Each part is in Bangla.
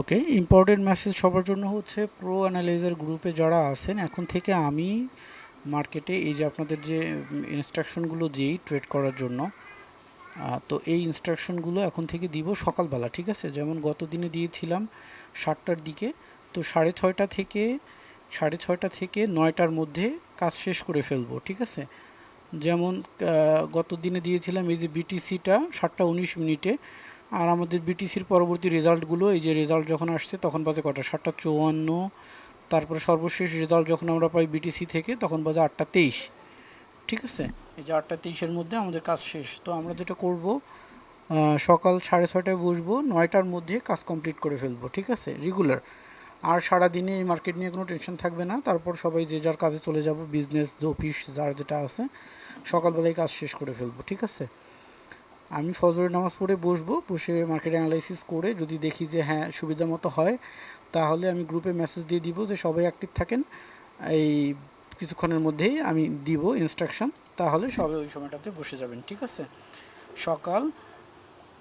ওকে ইম্পর্টেন্ট মেসেজ সবার জন্য হচ্ছে প্রো অ্যানালাইজার গ্রুপে যারা আছেন, এখন থেকে আমি মার্কেটে এই যে আপনাদের যে ইনস্ট্রাকশনগুলো দিই ট্রেড করার জন্য তো এই ইনস্ট্রাকশনগুলো এখন থেকে দিব সকালবেলা, ঠিক আছে? যেমন গত দিনে দিয়েছিলাম সাতটার দিকে, তো সাড়ে ছয়টা থেকে, সাড়ে ছয়টা থেকে নয়টার মধ্যে কাজ শেষ করে ফেলব, ঠিক আছে? যেমন গত দিনে দিয়েছিলাম এই যে বিটিসিটা সাতটা উনিশ মিনিটে আর আমাদের বিটিসির পরবর্তী রেজাল্টগুলো, এই যে রেজাল্ট যখন আসছে, তখন বাজে কটা? সাতটা চুয়ান্ন। তারপরে সর্বশেষ রেজাল্ট যখন আমরা পাই বিটিসি থেকে, তখন বাজে আটটা তেইশ। ঠিক আছে? এই যে আটটা তেইশের মধ্যে আমাদের কাজ শেষ। তো আমরা যেটা করব সকাল সাড়ে ছয়টায় বসবো, নয়টার মধ্যে কাজ কমপ্লিট করে ফেলব, ঠিক আছে? রেগুলার আর সারা দিনে এই মার্কেট নিয়ে কোনো টেনশন থাকবে না। তারপর সবাই যে যার কাজে চলে যাব বিজনেস অফিস যার যেটা আছে, সকালবেলায় কাজ শেষ করে ফেলব, ঠিক আছে? আমি ফজরের নামাজ পড়ে বসবো, বসে মার্কেট অ্যানালাইসিস করে যদি দেখি যে হ্যাঁ সুবিধা মতো হয়, তাহলে আমি গ্রুপে মেসেজ দিয়ে দিব যে সবাই অ্যাক্টিভ থাকেন। এই কিছুক্ষণের মধ্যেই আমি দিব ইনস্ট্রাকশন তাহলে সবাই ওই সময়টাতে বসে যাবেন, ঠিক আছে? সকাল,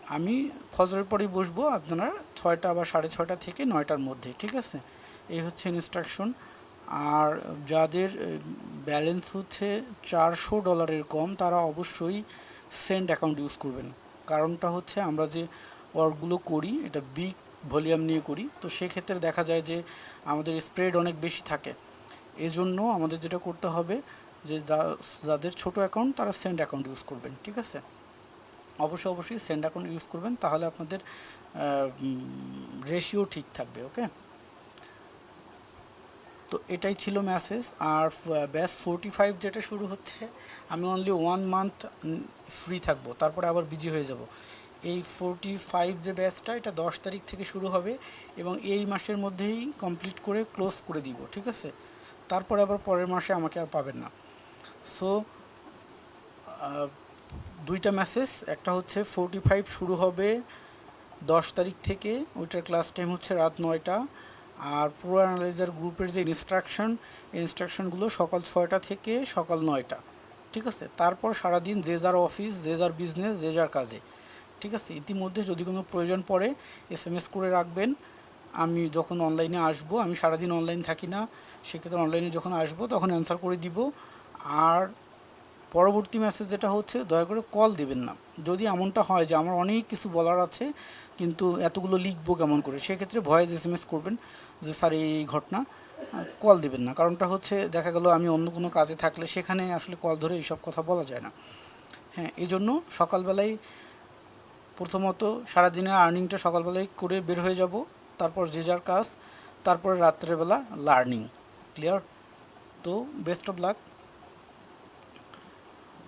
আমি ফজরের পরেই বসবো আপনারা ছয়টা বা সাড়ে ছয়টা থেকে নয়টার মধ্যে, ঠিক আছে? এই হচ্ছে ইনস্ট্রাকশন আর যাদের ব্যালেন্স হচ্ছে চারশো ডলারের কম, তারা অবশ্যই সেন্ড অ্যাকাউন্ট ইউজ করবেন। কারণটা হচ্ছে আমরা যে ওয়ার্কগুলো করি, এটা বিগ ভলিউম নিয়ে করি, তো সেক্ষেত্রে দেখা যায় যে আমাদের স্প্রেড অনেক বেশি থাকে। এজন্য আমাদের যেটা করতে হবে যে যাদের ছোট অ্যাকাউন্ট তারা সেন্ড অ্যাকাউন্ট ইউজ করবেন, ঠিক আছে? অবশ্যই অবশ্যই সেন্ড অ্যাকাউন্ট ইউজ করবেন, তাহলে আপনাদের রেশিও ঠিক থাকবে, ওকে? তো এটাই ছিল মেসেজ আর ব্যাস ফোরটি ফাইভ যেটা শুরু হচ্ছে, আমি অনলি ওয়ান মান্থ ফ্রি থাকব, তারপরে আবার বিজি হয়ে যাব। এই ফোরটি ফাইভ যে ব্যাচটা এটা দশ তারিখ থেকে শুরু হবে এবং এই মাসের মধ্যেই কমপ্লিট করে ক্লোজ করে দিব, ঠিক আছে? তারপরে আবার পরের মাসে আমাকে আর পাবেন না। সো দুইটা মেসেজ একটা হচ্ছে ফোরটি ফাইভ শুরু হবে দশ তারিখ থেকে, ওইটার ক্লাস টাইম হচ্ছে রাত নয়টা। আর প্রো অ্যানালাইজার গ্রুপের যে ইনস্ট্রাকশন ইনস্ট্রাকশনগুলো সকাল ছয়টা থেকে সকাল নয়টা, ঠিক আছে? তারপর সারাদিন যে যার অফিস যে যার বিজনেস যে যার কাজে, ঠিক আছে? ইতিমধ্যে যদি কোনো প্রয়োজন পড়ে এস এম এস করে রাখবেন। আমি যখন অনলাইনে আসব, আমি সারাদিন অনলাইন থাকি না, সেক্ষেত্রে অনলাইনে যখন আসব, তখন অ্যান্সার করে দিব। আর পরবর্তী মেসেজ যেটা হচ্ছে, দয়া করে কল দিবেন না। যদি এমনটা হয় যে আমার অনেক কিছু বলার আছে, কিন্তু এতগুলো লিখব কেমন করে? সেক্ষেত্রে ভয়েস এস এম এস করবেন যে, স্যার, এই ঘটনা। কল দিবেন না। কারণটা হচ্ছে, দেখা গেল আমি অন্য কোনো কাজে থাকলে সেখানে আসলে কল ধরে এইসব কথা বলা যায় না। হ্যাঁ এই জন্য সকালবেলায় প্রথমত সারাদিনের আর্নিংটা সকালবেলায় করে বের হয়ে যাব, তারপর যে যার কাজ, তারপরে রাত্রেবেলা লার্নিং ক্লিয়ার তো বেস্ট অফ লাক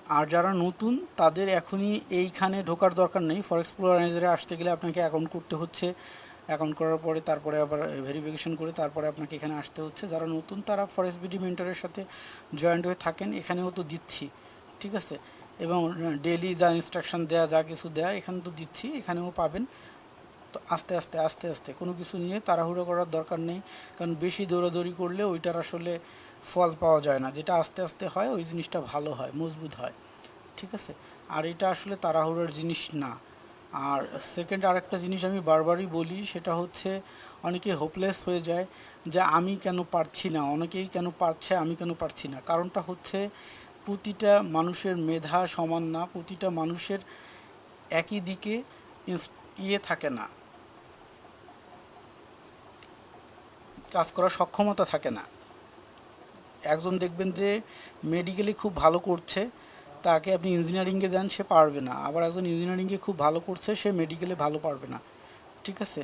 আর যারা নতুন, তাদের এখনই এইখানে ঢোকার দরকার নেই। ফরেক্স প্লোরাইজারে আসতে গেলে আপনাকে অ্যাকাউন্ট করতে হচ্ছে। অ্যাকাউন্ট করার পরে তারপরে আবার ভেরিফিকেশন করে তারপরে আপনাকে এখানে আসতে হচ্ছে। যারা নতুন, তারা ফরেস্ট বিডি মেন্টরের সাথে জয়েন্ট হয়ে থাকেন। এখানেও তো দিচ্ছি, ঠিক আছে? এবং ডেলি যা ইনস্ট্রাকশন দেয়া, যা কিছু দেয়া, এখানে তো দিচ্ছি, এখানেও পাবেন। তো আস্তে আস্তে আস্তে আস্তে, কোনো কিছু নিয়ে তাড়াহুড়ো করার দরকার নেই। কারণ বেশি দৌড়াদৌড়ি করলে ওইটার আসলে ফল পাওয়া যায় না, যেটা আস্তে আস্তে হয়, ওই জিনিসটা ভালো হয়, মজবুত হয়, ঠিক আছে? আর এটা আসলে তাড়াহুড়োর জিনিস না। আর সেকেন্ড আরেকটা জিনিস আমি বারবারই বলি, সেটা হচ্ছে অনেকে হোপলেস হয়ে যায় যে আমি কেন পারছি না, অনেকেই কেন পারছে, আমি কেন পারছি না। কারণটা হচ্ছে প্রতিটা মানুষের মেধা সমান না, প্রতিটা মানুষের একই দিকে ইয়ে থাকে না। কাজ করার সক্ষমতা থাকে না। একজন দেখবেন যে মেডিকেলি খুব ভালো করছে, তাকে আপনি ইঞ্জিনিয়ারিংয়ে দেন, সে পারবে না। আবার একজন ইঞ্জিনিয়ারিংয়ে খুব ভালো করছে, সে মেডিকেলে ভালো পারবে না। ঠিক আছে?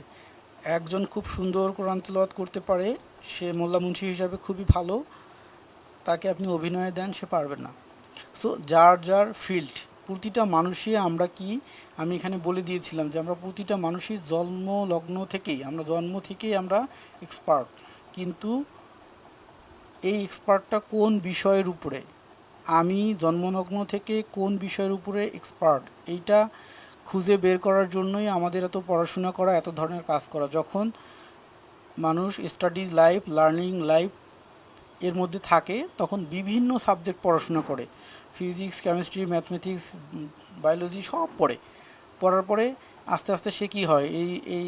একজন খুব সুন্দর কোরআন তেলাওয়াত করতে পারে, সে মোল্লা মুন্সি হিসাবে খুবই ভালো, তাকে আপনি অভিনয়ে দেন, সে পারবে না। সো যার যার ফিল্ড প্রতিটা মানুষই আমরা কি, আমি এখানে বলে দিয়েছিলাম যে আমরা প্রতিটা মানুষই জন্ম লগ্ন থেকেই, আমরা জন্ম থেকেই আমরা এক্সপার্ট কিন্তু এই এক্সপার্টটা কোন বিষয়ের উপরে? আমি জন্মলগ্ন থেকে কোন বিষয়ের উপরে এক্সপার্ট? এইটা খুঁজে বের করার জন্যই আমাদের এত পড়াশোনা করা, এত ধরনের কাজ করা। যখন মানুষ স্টাডি লাইফ লার্নিং লাইফ এর মধ্যে থাকে, তখন বিভিন্ন সাবজেক্ট পড়াশোনা করে। ফিজিক্স কেমিস্ট্রি ম্যাথমেটিক্স বায়োলজি সব পড়ে। পড়ার পরে আস্তে আস্তে সে কি হয়? এই এই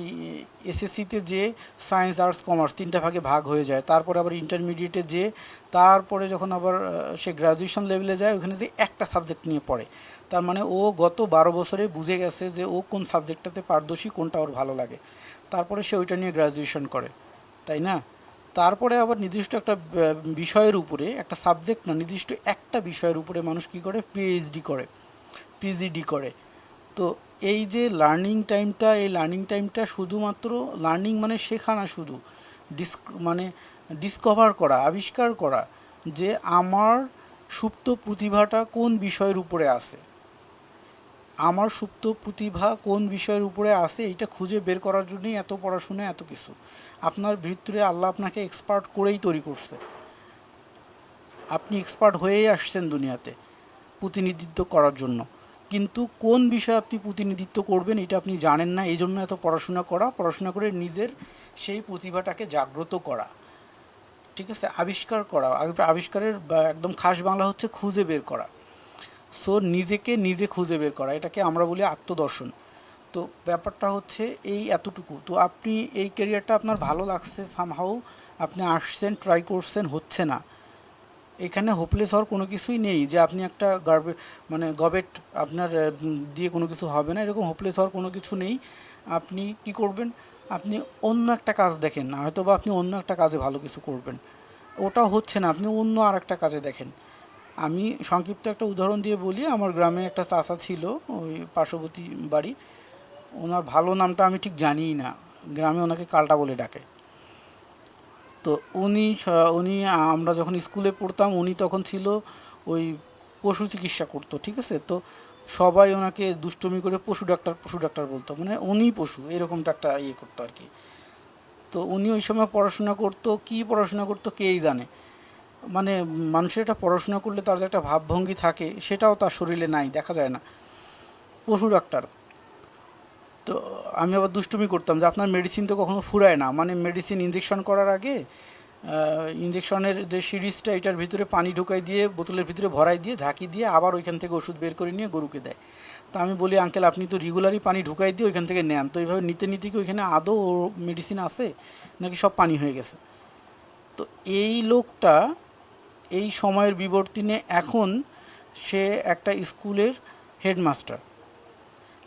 এসএসসিতে যে সায়েন্স আর্টস কমার্স তিনটা ভাগে ভাগ হয়ে যায়। তারপরে আবার ইন্টারমিডিয়েটে যে, তারপরে যখন আবার সে গ্র্যাজুয়েশন লেভেলে যায়, ওখানে যে একটা সাবজেক্ট নিয়ে পড়ে। তার মানে ও গত বারো বছরে বুঝে গেছে যে ও কোন সাবজেক্টটাতে পারদর্শী, কোনটা ওর ভালো লাগে। তারপরে সে ওইটা নিয়ে গ্র্যাজুয়েশন করে। তাই না? তারপরে আবার নির্দিষ্ট একটা বিষয়ের উপরে, একটা সাবজেক্ট না, নির্দিষ্ট একটা বিষয়ের উপরে মানুষ কি করে? পিএইচডি করে। পিজিডি করে। তো এই যে লার্নিং টাইমটা এই লার্নিং টাইমটা শুধুমাত্র লার্নিং মানে শেখা না শুধু। ডিস মানে ডিসকভার করা, আবিষ্কার করা যে আমার সুপ্ত প্রতিভাটা কোন বিষয়ের উপরে আছে। আমার সুপ্ত প্রতিভা কোন বিষয়ের উপরে আছে এটা খুঁজে বের করার জন্যই এত পড়াশোনা, এত কিছু। আপনার ভিতরে আল্লাহ আপনাকে এক্সপার্ট করেই তৈরি করছে। আপনি এক্সপার্ট হয়েই আসছেন দুনিয়াতে প্রতিনিধিত্ব করার জন্য। কিন্তু কোন বিষয়ে আপনি প্রতিনিধিত্ব করবেন এটা আপনি জানেন না এই জন্য এত পড়াশোনা করা, পড়াশোনা করে নিজের সেই প্রতিভাটাকে জাগ্রত করা। ঠিক আছে? আবিষ্কার করা। আবিষ্কারের একদম খাস বাংলা হচ্ছে খুঁজে বের করা। সো নিজেকে নিজে খুঁজে বের করা, এটাকে আমরা বলি আত্মদর্শন। তো ব্যাপারটা হচ্ছে এই এতটুকু। তো আপনি এই ক্যারিয়ারটা আপনার ভালো লাগছে সামহাও আপনি আসছেন ট্রাই করছেন, হচ্ছে না। এখানে হোপলেস হওয়ার কোনো কিছুই নেই যে আপনি একটা গার্বে মানে গবেট আপনার দিয়ে কোনো কিছু হবে না, এরকম হোপলেস হওয়ার কোনো কিছু নেই। আপনি কি করবেন? আপনি অন্য একটা কাজ দেখেন হয়তো বা আপনি অন্য একটা কাজে ভালো কিছু করবেন। ওটা হচ্ছে না, আপনি অন্য আর একটা কাজে দেখেন। আমি সংক্ষিপ্ত একটা উদাহরণ দিয়ে বলি, আমার গ্রামে একটা চাচা ছিল, ওই পার্শ্ববর্তী বাড়ি। ওনার ভালো নামটা আমি ঠিক জানিই না, গ্রামে ওনাকে কালটা বলে ডাকে। তো উনি উনি, আমরা যখন স্কুলে পড়তাম, উনি তখন ছিল ওই পশু চিকিৎসা করতো, ঠিক আছে? তো সবাই ওনাকে দুষ্টমি করে পশু ডাক্তার পশু ডাক্তার বলতো। মানে উনি পশু, এরকমটা একটা ইয়ে করতো আর কি। তো উনি ওই সময় পড়াশোনা করতো, কি পড়াশোনা করতো কেই জানে? মানে মানুষের একটা পড়াশোনা করলে তার যে একটা ভাবভঙ্গি থাকে, সেটাও তার শরীরে নাই, দেখা যায় না। পশু ডাক্তার। তো আমি আবার দুষ্টুমি করতাম যে আপনার মেডিসিন তো কখনো ফুরায় না। মানে মেডিসিন ইঞ্জেকশন করার আগে ইঞ্জেকশনের যে সিরিজটা, এটার ভিতরে পানি ঢুকাই দিয়ে, বোতলের ভিতরে ভরাই দিয়ে, ঝাঁকি দিয়ে আবার ওইখান থেকে ওষুধ বের করে নিয়ে গরুকে দেয়। তা আমি বলি, আঙ্কেল, আপনি তো রেগুলারই পানি ঢুকাই দিয়ে ওইখান থেকে নেন। তো এইভাবে নিতে নিতে কি ওইখানে আদৌ মেডিসিন আছে? নাকি সব পানি হয়ে গেছে? তো এই লোকটা এই সময়ের বিবর্তনে এখন সে একটা স্কুলের হেডমাস্টার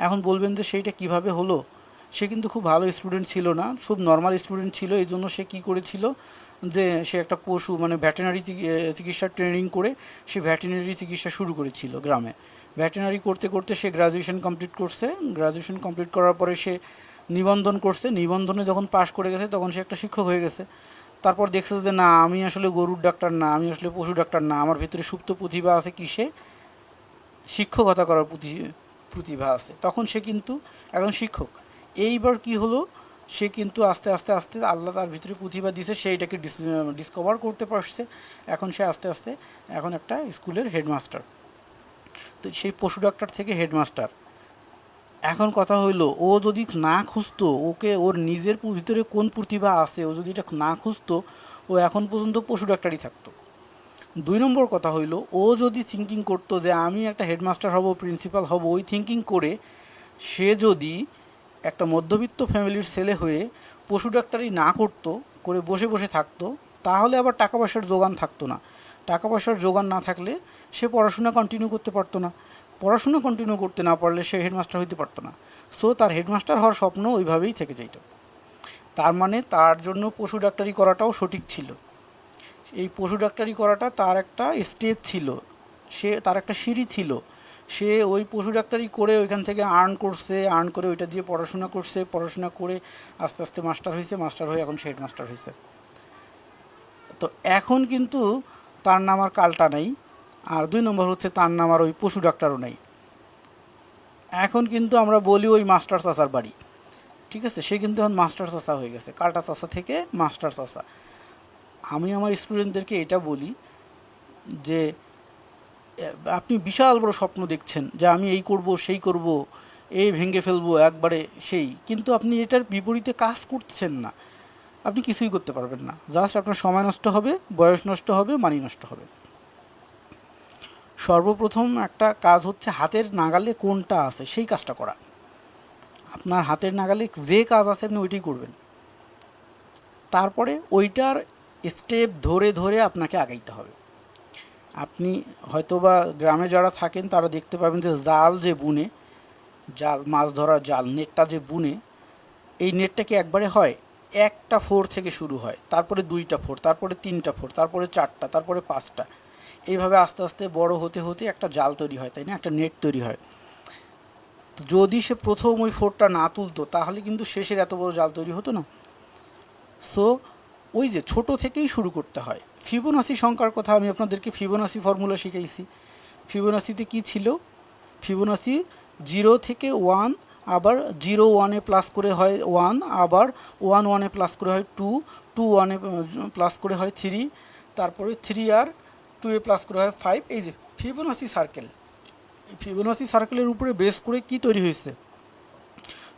এখন বলবেন যে সেইটা কীভাবে হলো? সে কিন্তু খুব ভালো স্টুডেন্ট ছিল না, খুব নর্মাল স্টুডেন্ট ছিল, এই জন্য সে কী করেছিল যে সে একটা পশু মানে ভ্যাটেনারি চিকিৎসার ট্রেনিং করে সে ভ্যাটেনারি চিকিৎসা শুরু করেছিল গ্রামে। ভ্যাটেনারি করতে করতে সে গ্রাজুয়েশন কমপ্লিট করছে গ্রাজুয়েশন কমপ্লিট করার পরে সে নিবন্ধন করছে, নিবন্ধনে যখন পাশ করে গেছে তখন সে একটা শিক্ষক হয়ে গেছে। তারপর দেখছে যে না, আমি আসলে গরুর ডাক্তার না, আমি আসলে পশু ডাক্তার না, আমার ভিতরে সুপ্ত প্রতিভা আছে কিসে? শিক্ষকতা করার প্রতি প্রতিভা আছে। তখন সে কিন্তু এখন শিক্ষক। এইবার কি হলো? সে কিন্তু আস্তে আস্তে আস্তে আল্লাহ তার ভিতরে প্রতিভা দিছে, সে এটাকে ডিসকভার করতে পারছে। এখন সে আস্তে আস্তে এখন একটা স্কুলের হেডমাস্টার তো সেই পশু ডাক্তার থেকে হেডমাস্টার এখন কথা হইল, ও যদি না খুঁজতো, ওকে, ওর নিজের ভিতরে কোন প্রতিভা আছে, ও যদি এটা না খুঁজতো, ও এখন পর্যন্ত পশু ডাক্তারই থাকতো। দুই নম্বর কথা হইল, ও যদি থিঙ্কিং করতো যে আমি একটা হেডমাস্টার হব প্রিন্সিপাল হব, ওই থিঙ্কিং করে সে যদি একটা মধ্যবিত্ত ফ্যামিলির ছেলে হয়ে পশু ডাক্তারি না করতো, করে বসে বসে থাকতো, তাহলে আবার টাকা পয়সার যোগান থাকতো না। টাকা পয়সার যোগান না থাকলে সে পড়াশোনা কন্টিনিউ করতে পারতো না। পড়াশোনা কন্টিনিউ করতে না পারলে সে হেডমাস্টার হইতে পারতো না। সো তার হেডমাস্টার হওয়ার স্বপ্ন ওইভাবেই থেকে যেত তার মানে তার জন্য পশু ডাক্তারি করাটাও সঠিক ছিল। এই পশু ডাক্তারি করাটা তার একটা স্টেজ ছিল। সে তার একটা সিঁড়ি ছিল। সে ওই পশু ডাক্তারি করে ওইখান থেকে আর্ন করছে আর্ন করে ওইটা দিয়ে পড়াশোনা করছে, পড়াশোনা করে আস্তে আস্তে মাস্টার হয়েছে মাস্টার হয়ে এখন সে হেডমাস্টার হয়েছে। তো এখন কিন্তু তার নাম আর কালটা নেই, আর দুই নম্বর হচ্ছে তার নাম আর ওই পশু ডাক্তারও নেই। এখন কিন্তু আমরা বলি ওই মাস্টার চাচার বাড়ি। ঠিক আছে? সে কিন্তু এখন মাস্টার চাচা হয়ে গেছে। কালটা চাচা থেকে মাস্টার চাচা। আমি আমার স্টুডেন্টদেরকে এটা বলি যে, আপনি বিশাল বড় স্বপ্ন দেখছেন যে আমি এই করব, সেই করব এই ভেঙে ফেলব, একবারে সেই। কিন্তু আপনি এটার বিপরীতে কাজ করছেন না। আপনি কিছুই করতে পারবেন না। জাস্ট আপনার সময় নষ্ট হবে, বয়স নষ্ট হবে মানি নষ্ট হবে। সর্বপ্রথম একটা কাজ হচ্ছে হাতের নাগালে কোনটা আছে, সেই কাজটা করা। আপনার হাতের নাগালে যে কাজ আছে, আপনি ওইটাই করবেন। তারপরে ওইটার স্টেপ ধরে ধরে আপনাকে আগাইতে হবে। আপনি হয়তোবা গ্রামে যারা থাকেন, তারা দেখতে পাবেন যে জাল যে বুনে, জাল, মাছ ধরার জাল, নেটটা যে বুনে, এই নেটটা কি একবারে হয়? একটা ফোর থেকে শুরু হয়। তারপরে দুইটা ফোর, তারপরে তিনটা ফোর, তারপরে চারটা, তারপরে পাঁচটা। এইভাবে আস্তে আস্তে বড় হতে হতে একটা জাল তৈরি হয়, তাই না? একটা নেট তৈরি হয়। যদি সে প্রথম ওই ফোরটা না তুলতো, তাহলে কিন্তু শেষের এত বড় জাল তৈরি হতো না। সো ওই যে ছোট থেকেই শুরু করতে হয়। ফিবোনাসি সংখ্যার কথা আমি আপনাদেরকে ফিবোনাসি ফর্মুলা শিখাইছি। ফিবোনাসিতে কি ছিল? ফিবোনাসি জিরো থেকে ওয়ান, আবার জিরো ওয়ানে প্লাস করে হয় ওয়ান, আবার ওয়ান ওয়ানে প্লাস করে হয় টু টু ওয়ানে প্লাস করে হয় থ্রি, তারপরে থ্রি আর টু এ প্লাস করে হয় ফাইভ এই যে ফিবোনাসি সার্কেল ফিবোনাসি সার্কেলের উপরে বেস করে কি তৈরি হয়েছে?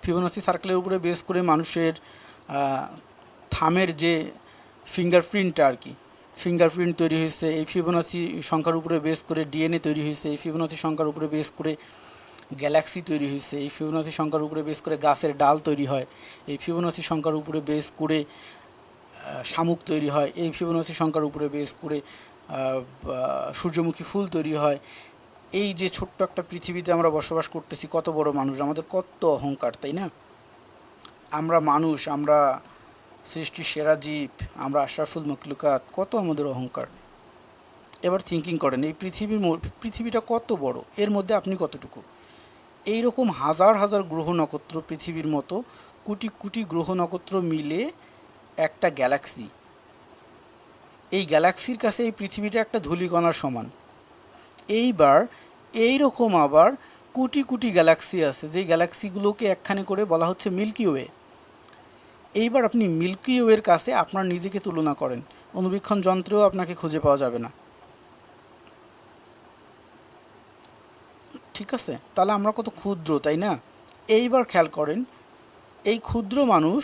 ফিবোনাসি সার্কেলের উপরে বেস করে মানুষের থামের যে ফিঙ্গারপ্রিন্টটা আর কি ফিঙ্গারপ্রিন্ট তৈরি হয়েছে, এই ফিবোনাসি সংখ্যার উপরে বেস করে ডিএনএ তৈরি হয়েছে, এই ফিবোনাসি সংখ্যার উপরে বেস করে গ্যালাক্সি তৈরি হয়েছে, এই ফিবোনাসি সংখ্যার উপরে বেস করে গাছের ডাল তৈরি হয়, এই ফিবোনাসি সংখ্যার উপরে বেস করে শামুক তৈরি হয়, এই ফিবোনাসি সংখ্যার উপরে বেস করে সূর্যমুখী ফুল তৈরি হয়। এই যে ছোট্ট একটা পৃথিবীতে আমরা বসবাস করতেছি, কত বড় মানুষ, আমাদের কত অহংকার, তাই না? আমরা মানুষ, আমরা সৃষ্টির সেরা জীব, আমরা আশরাফুল মকলুকাত কত আমাদের অহংকার। এবার থিঙ্কিং করেন, এই পৃথিবীর পৃথিবীটা কত বড়, এর মধ্যে আপনি কতটুকু? এই রকম হাজার হাজার গ্রহ নক্ষত্র পৃথিবীর মতো, কোটি কোটি গ্রহ নক্ষত্র মিলে একটা গ্যালাক্সি এই গ্যালাক্সির কাছে এই পৃথিবীটা একটা ধূলিকণার সমান। এইবার এই রকম আবার কোটি কোটি গ্যালাক্সি আছে যে গ্যালাক্সিগুলোকে একখানে করে বলা হচ্ছে মিল্কি ওয়ে এইবার আপনি মিল্কি ওয়ের কাছে আপনার নিজেকে তুলনা করেন। অনুবীক্ষণ যন্ত্রেও আপনাকে খুঁজে পাওয়া যাবে না। ঠিক আছে, তাহলে আমরা কত ক্ষুদ্র, তাই না? এইবার খেয়াল করেন, এই ক্ষুদ্র মানুষ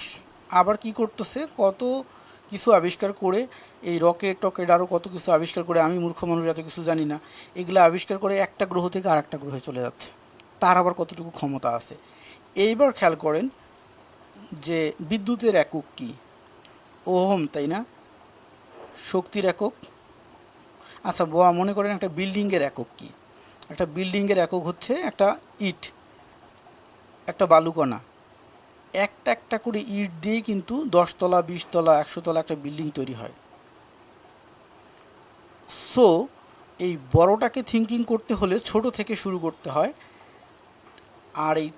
আবার কি করতেছে? কত কিছু আবিষ্কার করে, এই রকেট টকেট আরও কত কিছু আবিষ্কার করে, আমি মূর্খ মানুষ এত কিছু জানি না, এগুলো আবিষ্কার করে একটা গ্রহ থেকে আর একটা গ্রহে চলে যাচ্ছে। তার আবার কতটুকু ক্ষমতা আছে? এইবার খেয়াল করেন যে বিদ্যুতের একক কি? ওহম, তাই না? শক্তির একক? আচ্ছা বোয়া, মনে করেন একটা বিল্ডিংয়ের একক কি? একটা বিল্ডিংয়ের একক হচ্ছে একটা ইট, একটা বালুকণা। একটা একটা করে ইট দিয়ে কিন্তু দশতলা, বিশতলা একশো তলা একটা বিল্ডিং তৈরি হয়। সো এই বড়টাকে থিঙ্কিং করতে হলে ছোট থেকে শুরু করতে হয়। আর এই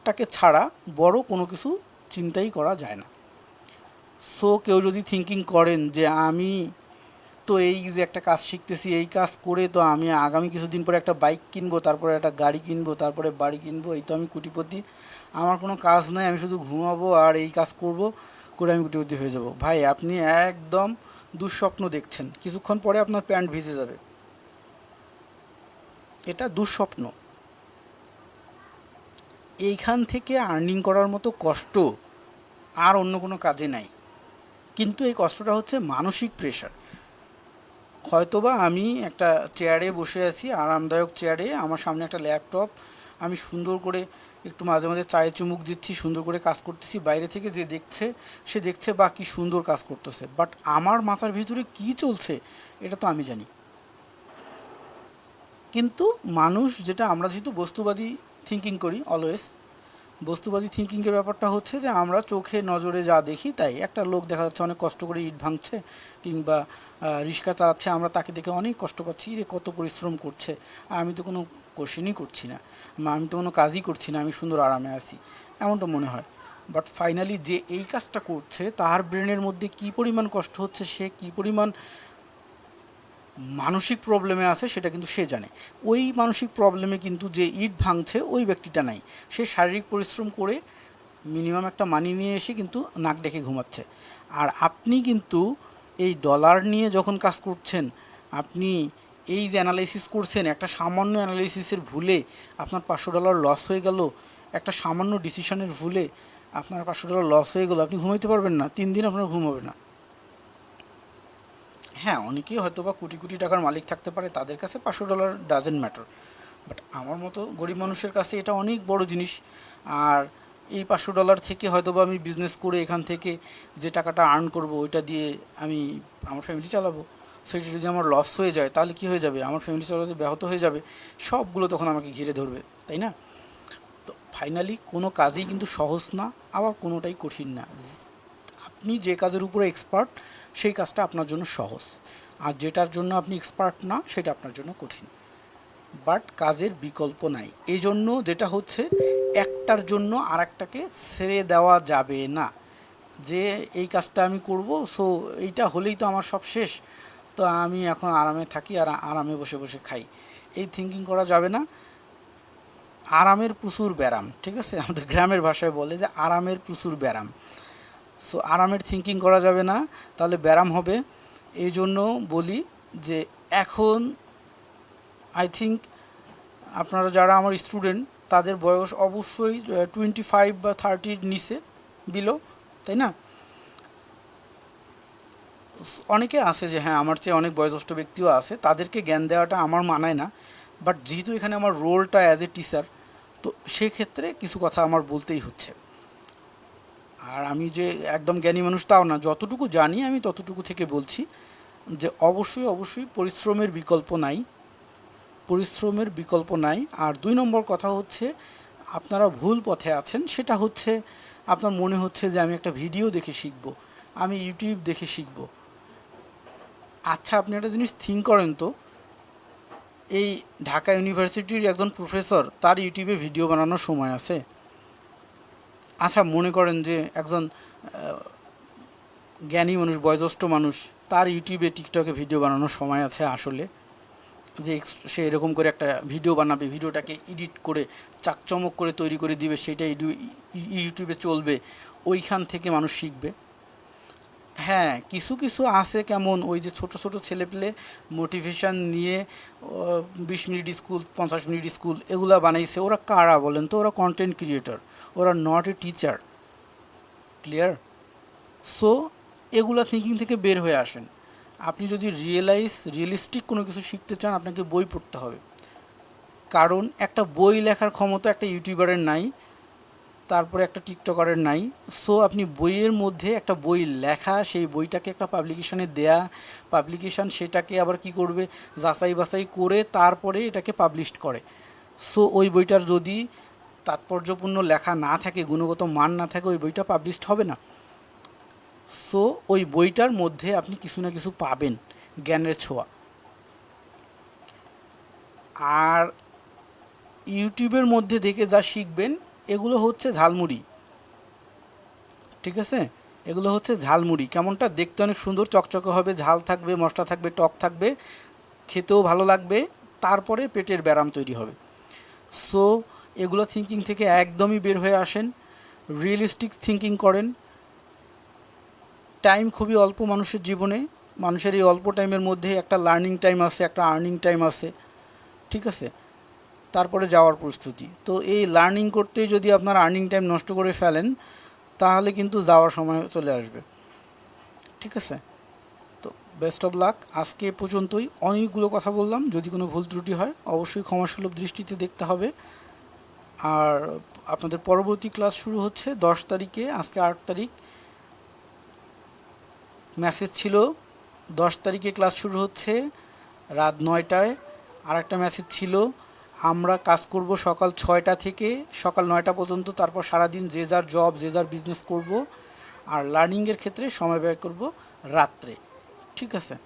ছোটোটাকে ছাড়া বড় কোনো কিছু চিন্তাই করা যায় না। সো কেউ যদি থিঙ্কিং করেন যে আমি তো এই যে একটা কাজ শিখতেছি, এই কাজ করে তো আমি আগামী কিছুদিন পরে একটা বাইক কিনবো, তারপরে একটা গাড়ি কিনবো, তারপরে বাড়ি কিনবো, এই তো আমি কুটিপতি। আমার কোনো কাজ নাই, আমি শুধু ঘুমাবো আর এই কাজ করব, করে আমি কুটিপতি হয়ে যাব। ভাই, আপনি একদম দুঃস্বপ্ন দেখছেন, কিছুক্ষণ পরে আপনার প্যান্ট ভিজে যাবে। এটা দুঃস্বপ্ন। এইখান থেকে আর্নিং করার মতো কষ্ট আর অন্য কোনো কাজে নাই। কিন্তু এই কষ্টটা হচ্ছে মানসিক প্রেশার হয়তোবা আমি একটা চেয়ারে বসে আছি, আরামদায়ক চেয়ারে আমার সামনে একটা ল্যাপটপ আমি সুন্দর করে একটু মাঝে মাঝে চায়ে চুমুক দিচ্ছি, সুন্দর করে কাজ করতেছি, বাইরে থেকে যে দেখছে, সে দেখছে বা কি সুন্দর কাজ করতেছে। বাট আমার মাথার ভিতরে কি চলছে, এটা তো আমি জানি। কিন্তু মানুষ যেটা আমরা যেহেতু বস্তুবাদী থিঙ্কিং করি অলওয়েজ বস্তুবাদী থিঙ্কিংয়ের ব্যাপারটা হচ্ছে যে আমরা চোখে নজরে যা দেখি তাই। একটা লোক দেখা যাচ্ছে অনেক কষ্ট করে ইট ভাঙছে কিংবা রিক্সা চালাচ্ছে, আমরা তাকে দেখে অনেক কষ্ট পাচ্ছি রে কত পরিশ্রম করছে। আমি তো কোনো কোশ্চেনই করছি না। আমি তো কোনো কাজই করছি না, আমি সুন্দর আরামে আছি। এমনটা মনে হয়। বাট ফাইনালি যে এই কাজটা করছে, তার ব্রেনের মধ্যে কি পরিমাণ কষ্ট হচ্ছে, সে কি পরিমাণ মানসিক প্রবলেমে আছে, সেটা কিন্তু সে জানে। ওই মানসিক প্রবলেমে কিন্তু যে ইট ভাঙছে, ওই ব্যক্তিটা নাই। সে শারীরিক পরিশ্রম করে মিনিমাম একটা মানি নিয়ে এসে কিন্তু নাক ডেকে ঘুমাচ্ছে। আর আপনি কিন্তু এই ডলার নিয়ে যখন কাজ করছেন, আপনি এই যে অ্যানালাইসিস করছেন, একটা সামান্য অ্যানালাইসিসের ভুলে আপনার পাঁচশো ডলার লস হয়ে গেল, একটা সামান্য ডিসিশনের ভুলে আপনার পাঁচশো ডলার লস হয়ে গেল, আপনি ঘুমাইতে পারবেন না, তিন দিন আপনার ঘুম হবে না। হ্যাঁ অনেকেই হয়তো বা কোটি কোটি টাকার মালিক থাকতে পারে, তাদের কাছে পাঁচশো ডলার ডাজেন্ট ম্যাটার বাট আমার মতো গরিব মানুষের কাছে এটা অনেক বড় জিনিস। আর এই পাঁচশো ডলার থেকে হয়তো বা আমি বিজনেস করে এখান থেকে যে টাকাটা আর্ন করব, ওইটা দিয়ে আমি আমার ফ্যামিলি চালাবো। সেটা যদি আমার লস হয়ে যায়, তাহলে কি হয়ে যাবে? আমার ফ্যামিলি চালাতে ব্যাহত হয়ে যাবে। সবগুলো তখন আমাকে ঘিরে ধরবে, তাই না? তো ফাইনালি কোনো কাজেই কিন্তু সহজ না, আবার কোনোটাই কঠিন না। আপনি যে কাজের উপরে এক্সপার্ট সেই কাজটা আপনার জন্য সহজ। আর যেটার জন্য আপনি এক্সপার্ট না, সেটা আপনার জন্য কঠিন। বাট কাজের বিকল্প নাই। এই জন্য যেটা হচ্ছে, একটার জন্য আর একটাকে ছেড়ে দেওয়া যাবে না। যে এই কাজটা আমি করব সো এইটা হলেই তো আমার সব শেষ। তো আমি এখন আরামে থাকি আর আরামে বসে বসে খাই। এই থিঙ্কিং করা যাবে না। আরামের প্রচুর ব্যারাম ঠিক আছে? আমাদের গ্রামের ভাষায় বলে যে আরামের প্রচুর ব্যারাম সো আরামের থিঙ্কিং করা যাবে না, তাহলে ব্যারাম হবে। এই জন্য বলি যে এখন আই থিঙ্ক আপনারা যারা আমার স্টুডেন্ট তাদের বয়স অবশ্যই টোয়েন্টি ফাইভ বা থার্টির নিচে বিলো তাই না? অনেকে আছে যে হ্যাঁ আমার চেয়ে অনেক বয়োজ্যেষ্ঠ ব্যক্তিও আছে, তাদেরকে জ্ঞান দেওয়াটা আমার মানায় না। বাট যেহেতু এখানে আমার রোলটা অ্যাজ এ টিচার তো সেক্ষেত্রে কিছু কথা আমার বলতেই হচ্ছে। আর আমি যে একদম জ্ঞানী মানুষ তাও না, যতটুকু জানি আমি ততটুকু থেকে বলছি যে অবশ্যই অবশ্যই পরিশ্রমের বিকল্প নাই। পরিশ্রমের বিকল্প নাই। আর দুই নম্বর কথা হচ্ছে, আপনারা ভুল পথে আছেন, সেটা হচ্ছে আপনার মনে হচ্ছে যে আমি একটা ভিডিও দেখে শিখব, আমি ইউটিউব দেখে শিখব। আচ্ছা আপনি একটা জিনিস থিঙ্ক করেন তো। এই ঢাকা ইউনিভার্সিটির একজন প্রফেসর, তার ইউটিউবে ভিডিও বানানোর সময় আছে। আচ্ছা মনে করেন যে একজন জ্ঞানী মানুষ, বয়োজ্যেষ্ঠ মানুষ, তার ইউটিউবে, টিকটকে ভিডিও বানানোর সময় আছে আসলে, যে সে এরকম করে একটা ভিডিও বানাবে, ভিডিওটাকে এডিট করে, চাকচমক করে তৈরি করে দিবে সেটা ইউটিউবে চলবে, ওইখান থেকে মানুষ শিখবে। হ্যাঁ কিছু কিছু আছে কেমন? ওই যে ছোট ছোট ছেলেপেলে মোটিভেশন নিয়ে বিশ মিনিট স্কুল, পঞ্চাশ মিনিট স্কুল এগুলা বানাইছে। ওরা কারা বলেন তো? ওরা কন্টেন্ট ক্রিয়েটর ওরা not a teacher clear so এগুলা থিঙ্কিং থেকে বের হয়ে আসেন। আপনি যদি রিয়েলাইজ রিয়েলিস্টিক কোনো কিছু শিখতে চান, আপনাকে বই পড়তে হবে। কারণ একটা বই লেখার ক্ষমতা একটা ইউটিউবারের নাই। তারপরে একটা টিকটকারের নাই। সো আপনি বইয়ের মধ্যে একটা বই লেখা, সেই বইটাকে একটা পাবলিকেশনে দেয়া পাবলিকেশান সেটাকে আবার কি করবে? যাচাই বাছাই করে তারপরে এটাকে পাবলিশ করে। সো ওই বইটার যদি তাৎপর্যপূর্ণ লেখা না থাকে, গুণগত মান না থাকে, ওই বইটা পাবলিশড হবে না। সো ওই বইটার মধ্যে আপনি কিছু না কিছু পাবেন, জ্ঞানের ছোঁয়া। আর ইউটিউবের মধ্যে দেখে যা শিখবেন এগুলো হচ্ছে ঝালমুড়ি। ঠিক আছে? এগুলো হচ্ছে ঝালমুড়ি। কেমনটা? দেখতে অনেক সুন্দর, চকচকে হবে, ঝাল থাকবে, মশলা থাকবে, টক থাকবে, খেতেও ভালো লাগবে, তারপরে পেটের ব্যারাম তৈরি হবে। সো এগুলো থিঙ্কিং থেকে একদমই বের হয়ে আসেন রিয়েলিস্টিক থিঙ্কিং করেন। টাইম খুবই অল্প মানুষের জীবনে, মানুষের এই অল্প টাইমের মধ্যে একটা লার্নিং টাইম আছে, একটা আর্নিং টাইম আছে। ঠিক আছে? তারপরে যাওয়ার প্রস্তুতি। তো এই লার্নিং করতেই যদি আপনার আর্নিং টাইম নষ্ট করে ফেলেন, তাহলে কিন্তু যাওয়ার সময় চলে আসবে। ঠিক আছে? তো বেস্ট অফ লাক আজকে পর্যন্তই। অনেকগুলো কথা বললাম। যদি কোনো ভুল ত্রুটি হয়, অবশ্যই ক্ষমাসুলভ দৃষ্টিতে দেখতে হবে। আর আপনাদের পরবর্তী ক্লাস শুরু হচ্ছে দশ তারিখে। আজকে আট তারিখ। মেসেজ ছিল, দশ তারিখে ক্লাস শুরু হচ্ছে রাত নয়টায়। আর একটা মেসেজ ছিল আমরা কাজ করব সকাল ছয়টা থেকে সকাল নয়টা পর্যন্ত, তারপর সারাদিন যে যার জব যে যার বিজনেস করব, আর লার্নিংয়ের ক্ষেত্রে সময় ব্যয় করব রাত্রে। ঠিক আছে?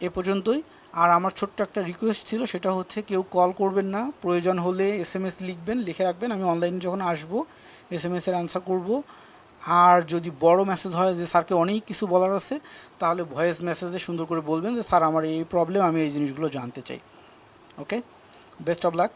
এ পর্যন্তই। আর আমার ছোট্ট একটা রিকোয়েস্ট ছিল, সেটা হচ্ছে কেউ কল করবেন না। প্রয়োজন হলে এস এম এস লিখবেন, লিখে রাখবেন। আমি অনলাইনে যখন আসব এস এম এসের আনসার করব। আর যদি বড় মেসেজ হয় যে, স্যারকে অনেক কিছু বলার আছে, তাহলে ভয়েস মেসেজে সুন্দর করে বলবেন যে, স্যার, আমার এই প্রবলেম আমি এই জিনিসগুলো জানতে চাই। ওকে বেস্ট অফ লাক